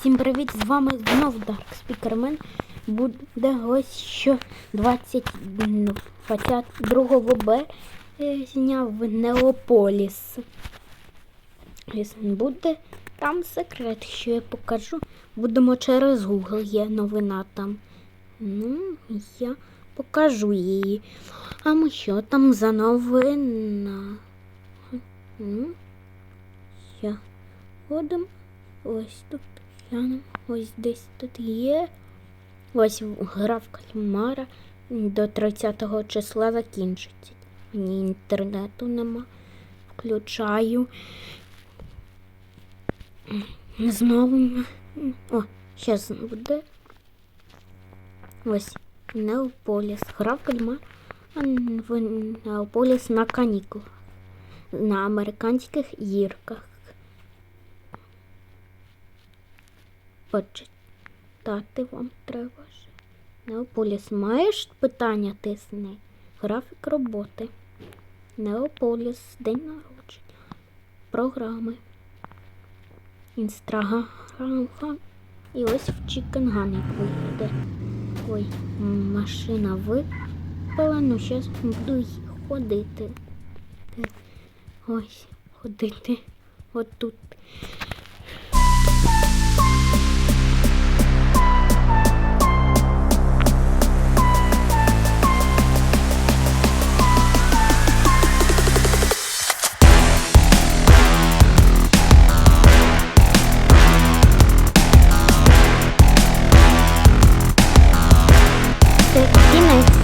Всім привіт! З вами знов Dark Speakerman. Буде ось що 20, ну, 22 березня в Неополіс. Буде там секрет, що я покажу. Будемо через Google, є новина там. Ну, я покажу її. А ми що там за новина? Ну, я ходимо. Ось тут глянемо. Ось десь тут є. Ось гра в кальмара до 30 числа закінчиться. Мені інтернету нема. Включаю. Знову. О, зараз буде. Ось Неополіс. Гра в кальмар Неополіс на канікулах. На американських гірках. Почитати вам треба ж. Неополіс. Маєш питання тисни? Графік роботи. Неополіс. День народження. Програми. Інстаграм. І ось в Чікенган як виглядає. Ой, машина випала. Ну, зараз буду ходити. Ось, ходити. Отут. it